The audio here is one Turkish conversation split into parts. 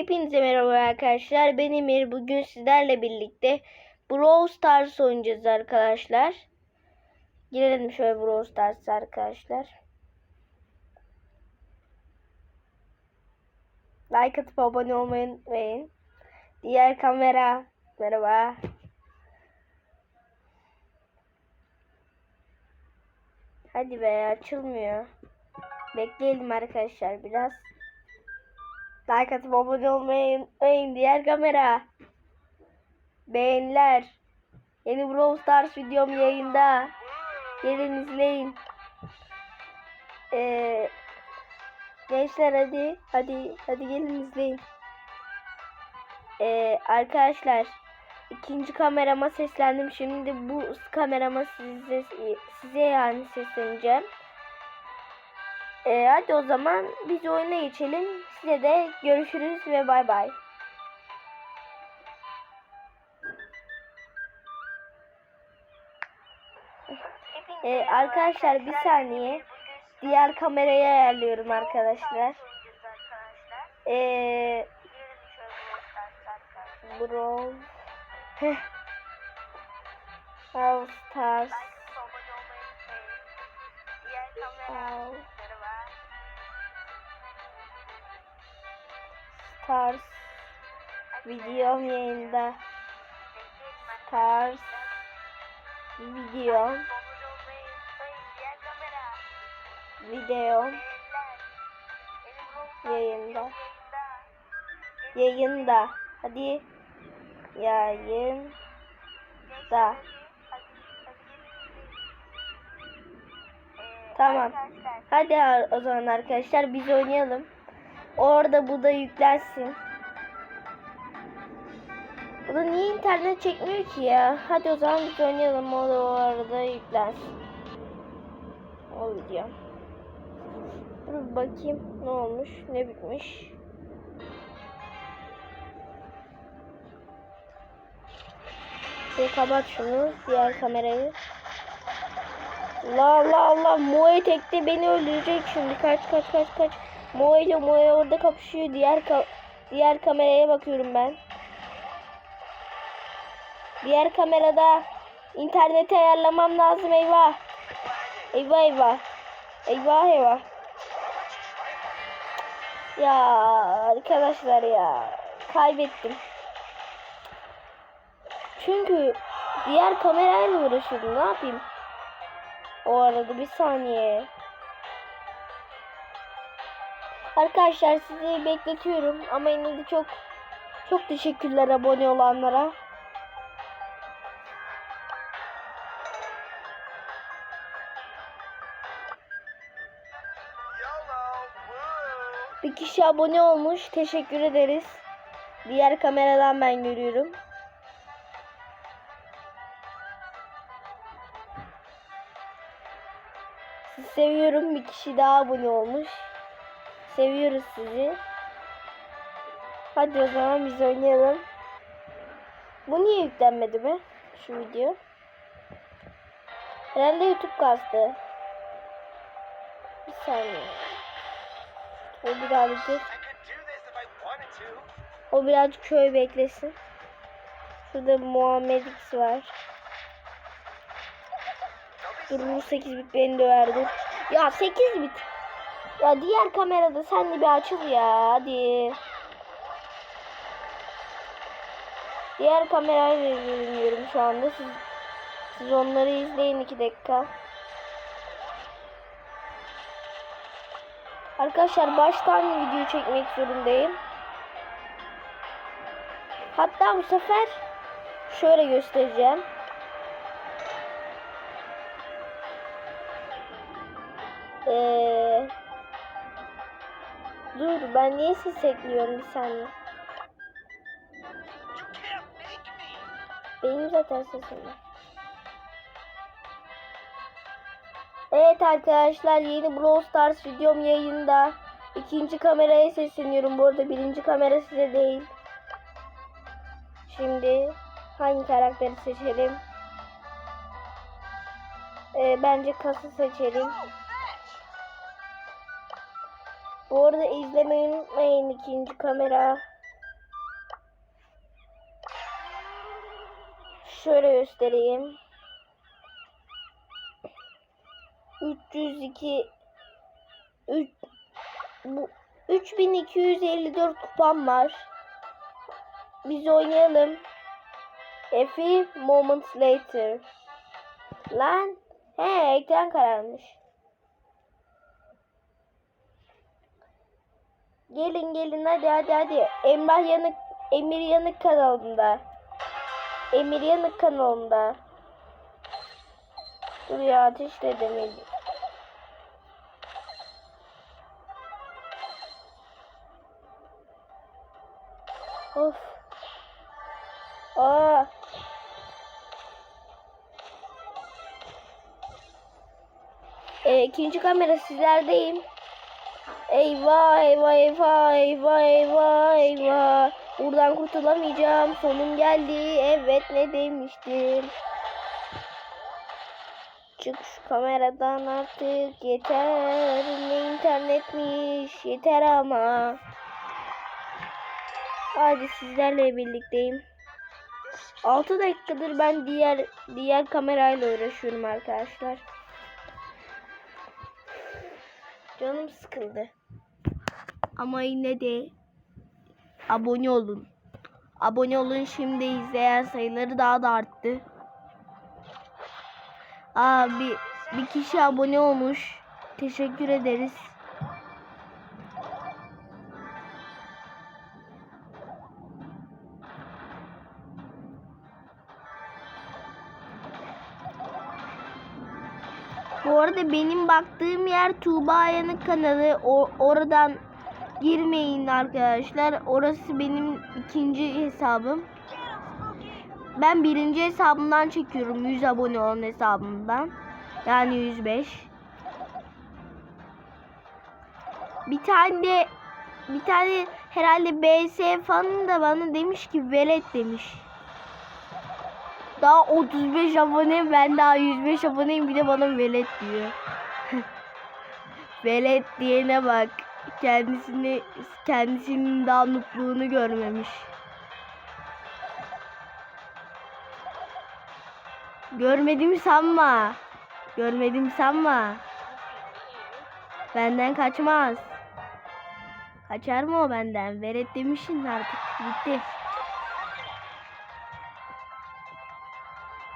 Hepinize merhaba arkadaşlar. Ben Emir. Bugün sizlerle birlikte Brawl Stars oynayacağız arkadaşlar. Girelim şöyle Brawl Stars arkadaşlar. Like atıp abone olmayı unutmayın. Diğer kamera. Merhaba. Hadi be açılmıyor. Bekleyelim arkadaşlar biraz. Like atıp abone olmayı unutmayın. Diğer kamera. Beğeniler. Yeni Brawl Stars videom yayında. Gelin izleyin. Ee, gençler hadi. Hadi. Hadi gelin izleyin. Ee, arkadaşlar. ikinci kamerama seslendim. Şimdi bu kamerama size, size yani sesleneceğim. Ee, hadi o zaman biz oyuna geçelim. Size de görüşürüz ve bay bay. Ee, arkadaşlar bir saniye. Diğer kamerayı ayarlıyorum arkadaşlar. Ee, Brawl. Brawl Stars Brawl Stars videom yayında. Stars videom. Videom yayında. Yayında. Hadi. Yayında. Tamam. Hadi o zaman arkadaşlar biz oynayalım orada bu da yüklensin bu da niye internet çekmiyor ki ya hadi o zaman biz oynayalım o da o arada yüklensin o video Dur bakayım ne olmuş ne bitmiş Bir kapat şunu. Diğer kamerayı. Allah Allah Allah. Moe tekte beni öldürecek şimdi. Kaç kaç kaç kaç. Moe ile Moe orada kapışıyor. Diğer ka diğer kameraya bakıyorum ben. Diğer kamerada interneti ayarlamam lazım eyvah. Eyvah eyvah. Eyvah eyvah. Ya arkadaşlar ya. Kaybettim. Çünkü diğer kamerayla uğraşıyordum. Ne yapayım? O arada bir saniye. Arkadaşlar sizi bekletiyorum ama yine de çok çok teşekkürler abone olanlara. Bir kişi abone olmuş. Teşekkür ederiz. Diğer kameradan ben görüyorum. Sizi seviyorum. Bir kişi daha abone olmuş. Seviyoruz sizi. Hadi o zaman biz oynayalım. Bu niye yüklenmedi be? Şu video. Herhalde YouTube kastı. Bir saniye. O birazcık. O birazcık şöyle beklesin. Şurada Muhammed X var. Dur 8 bit beni döver dur. Ya 8 bit. Ya diğer kamerada sen de bir açıl ya hadi. Diğer kamerayla görünüyorum şu anda. Siz, siz onları izleyin 2 dakika. Arkadaşlar baştan video çekmek zorundayım. Hatta bu sefer şöyle göstereceğim. Ee, dur ben niye ses ekliyorum bir saniye. Benim zaten sesim var. Evet arkadaşlar yeni Brawl Stars videom yayında. İkinci kameraya sesleniyorum. Bu arada birinci kamera size değil. Şimdi hangi karakteri seçelim? Ee, bence kası seçelim. Bu arada izlemeyi unutmayın ikinci kamera. Şöyle göstereyim. 302 3 bu 3254 kupam var. Biz oynayalım. A few moments later. Lan he ekran kararmış. Gelin gelin hadi hadi hadi. Emrah Yanık Emir Yanık kanalında. Emir Yanık kanalında. Dur ya ateş de demedim. Of. Aa. E, ikinci kamera sizlerdeyim. Eyvah eyvah eyvah eyvah eyvah eyvah. Buradan kurtulamayacağım. Sonum geldi. Evet ne demiştim. Çık şu kameradan artık yeter. Ne internetmiş yeter ama. Hadi sizlerle birlikteyim. 6 dakikadır ben diğer diğer kamerayla uğraşıyorum arkadaşlar. Canım sıkıldı. Ama yine de abone olun. Abone olun şimdi izleyen sayıları daha da arttı. Aa bir, bir kişi abone olmuş. Teşekkür ederiz. Bu arada benim baktığım yer Tuğba Yanık kanalı. O, oradan girmeyin arkadaşlar. Orası benim ikinci hesabım. Ben birinci hesabımdan çekiyorum. 100 abone olan hesabımdan. Yani 105. Bir tane de bir tane herhalde BS fanı da bana demiş ki velet demiş. Daha 35 abone ben daha 105 aboneyim bir de bana velet diyor. velet diyene bak. Kendisini kendisinin daha nutluğunu görmemiş. Görmedim sanma. Görmedim sanma. Benden kaçmaz. Kaçar mı o benden? Veret demişsin artık. Bitti.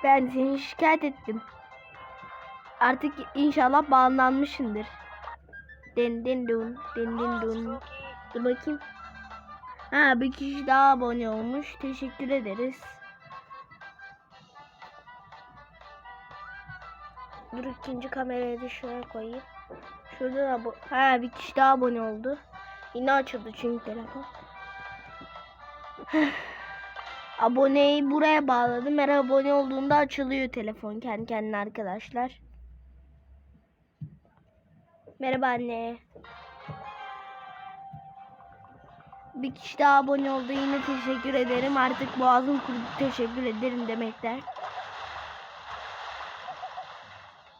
Ben seni şikayet ettim. Artık inşallah bağlanmışsındır. Den den dun den den dun. Dur bakayım. Ha bir kişi daha abone olmuş. Teşekkür ederiz. Dur ikinci kamerayı da şuraya koyayım. Şurada da bu. Ha bir kişi daha abone oldu. Yine açıldı çünkü telefon. Aboneyi buraya bağladım. Her abone olduğunda açılıyor telefon kendi kendine arkadaşlar. Merhaba anne. Bir kişi daha abone oldu. Yine teşekkür ederim. Artık boğazım kurudu. Teşekkür ederim demekler.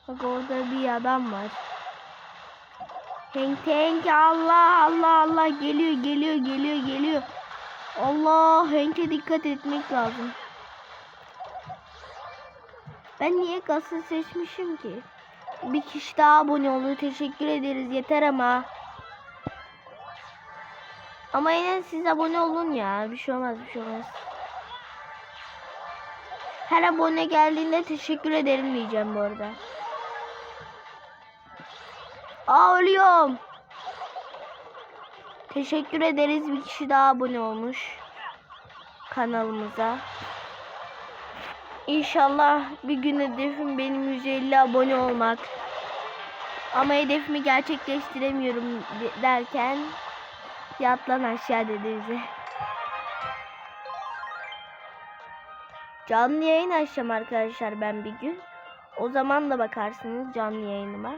Bak orada bir adam var. Henk Henk Allah Allah Allah geliyor geliyor geliyor geliyor. Allah Henk'e dikkat etmek lazım. Ben niye gazı seçmişim ki? Bir kişi daha abone oldu. Teşekkür ederiz. Yeter ama. Ama yine siz abone olun ya. Bir şey olmaz bir şey olmaz. Her abone geldiğinde teşekkür ederim diyeceğim bu arada. Aa ölüyorum. Teşekkür ederiz. Bir kişi daha abone olmuş. Kanalımıza. İnşallah bir gün hedefim benim 150 abone olmak. Ama hedefimi gerçekleştiremiyorum de- derken yatlan aşağı dedi bize. Canlı yayın açacağım arkadaşlar ben bir gün. O zaman da bakarsınız canlı yayınıma.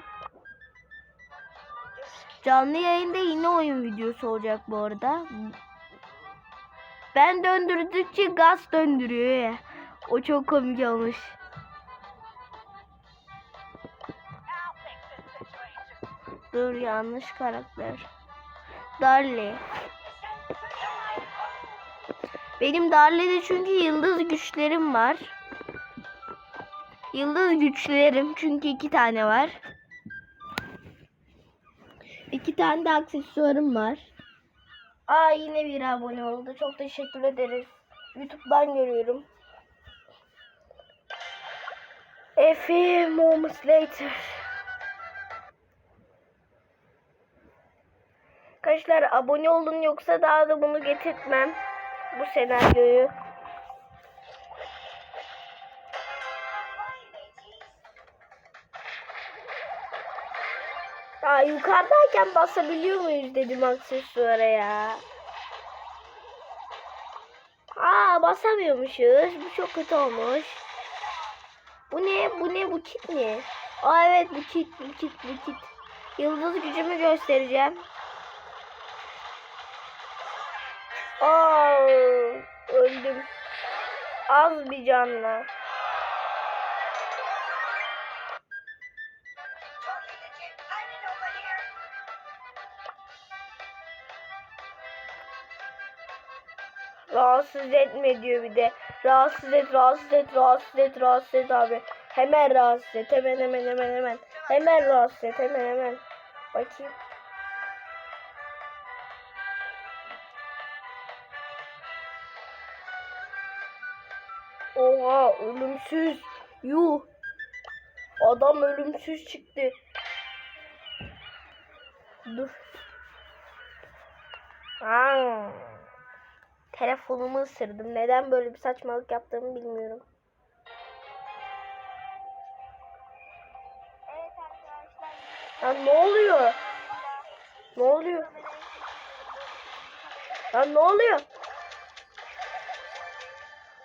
Canlı yayında yine oyun videosu olacak bu arada. Ben döndürdükçe gaz döndürüyor ya. O çok komik olmuş. Dur yanlış karakter. Darly. Benim Darly'de çünkü yıldız güçlerim var. Yıldız güçlerim çünkü iki tane var. İki tane de aksesuarım var. Aa yine bir abone oldu. Çok teşekkür ederiz. YouTube'dan görüyorum. A few moments later. Arkadaşlar abone olun yoksa daha da bunu getirtmem. Bu senaryoyu. Aa, yukarıdayken basabiliyor muyuz dedim aksesuara ya. Aa basamıyormuşuz. Bu çok kötü olmuş. Bu ne? Bu ne? Bu kit mi? Aa evet bu kit, bu kit, bu kit. Yıldız gücümü göstereceğim. Aa öldüm. Az bir canla. Rahatsız etme diyor bir de. Rahatsız et, rahatsız et, rahatsız et, rahatsız et abi. Hemen rahatsız et, hemen hemen hemen hemen. Hemen rahatsız et, hemen hemen. Bakayım. Oha ölümsüz. Yuh. Adam ölümsüz çıktı. Dur. Aa. Telefonumu ısırdım. Neden böyle bir saçmalık yaptığımı bilmiyorum. Ya ne oluyor? Ne oluyor? Ya ne oluyor?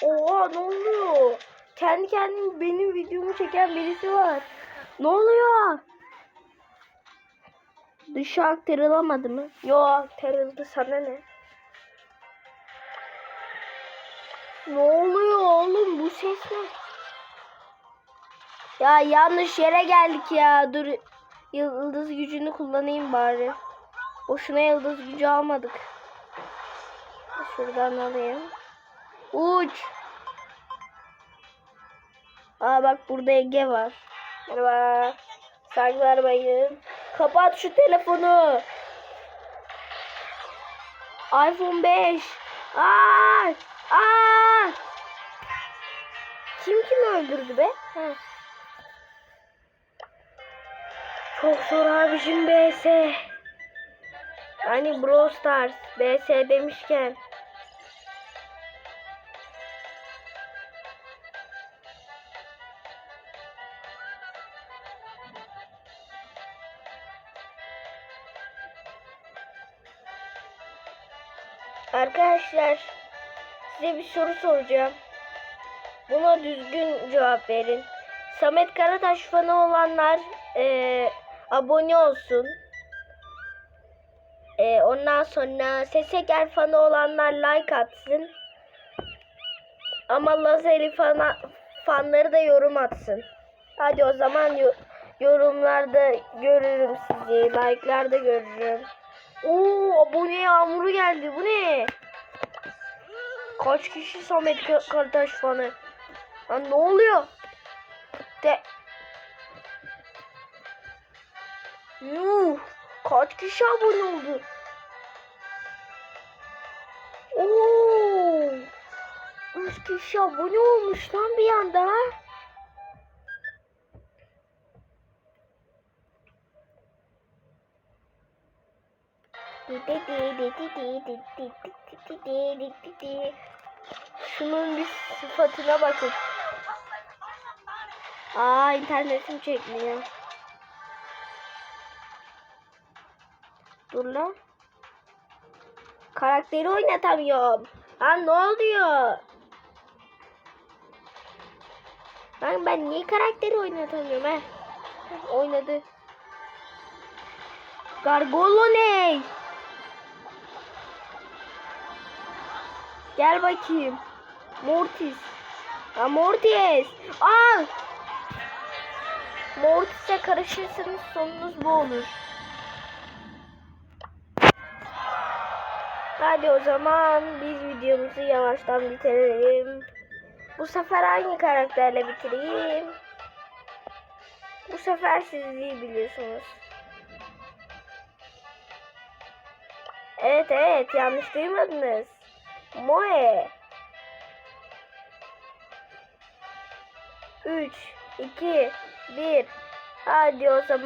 Oha ne oluyor? Kendi kendine benim videomu çeken birisi var. Ne oluyor? Dışa aktarılamadı mı? Yo aktarıldı sana ne? Ne oluyor oğlum bu ses ne? Ya yanlış yere geldik ya. Dur yıldız gücünü kullanayım bari. Boşuna yıldız gücü almadık. Şuradan alayım. Uç. Aa bak burada Ege var. Merhaba. Saygılar bayım. Kapat şu telefonu. iPhone 5. Aa! Aa! Kim kimi öldürdü be? Ha. Çok zor abicim BS. Yani Brawl Stars BS demişken. Arkadaşlar size bir soru soracağım. Buna düzgün cevap verin. Samet Karataş fanı olanlar eee, abone olsun. Eee, ondan sonra Seseker fanı olanlar like atsın. Ama Lazeli fana, fanları da yorum atsın. Hadi o zaman yo- yorumlarda görürüm sizi. Like'larda görürüm. Oo abone yağmuru geldi. Bu ne? Kaç kişi Samet Ka- Karataş fanı? Lan ne oluyor? De Yuh! Kaç kişi abone oldu? Oo! 3 kişi abone olmuş lan bir anda. Şunun bir sıfatına bakın. Aa internetim çekmiyor. Dur lan. Karakteri oynatamıyorum. Lan ne oluyor? Lan ben niye karakteri oynatamıyorum he? Oynadı. Gargolo ne? Gel bakayım. Mortis. Ha Mortis. Al. Mortis'e karışırsanız sonunuz bu olur. Hadi o zaman biz videomuzu yavaştan bitirelim. Bu sefer hangi karakterle bitireyim? Bu sefer siz iyi biliyorsunuz. Evet evet yanlış duymadınız. Moe. 3, 2, 1. Hadi o zaman.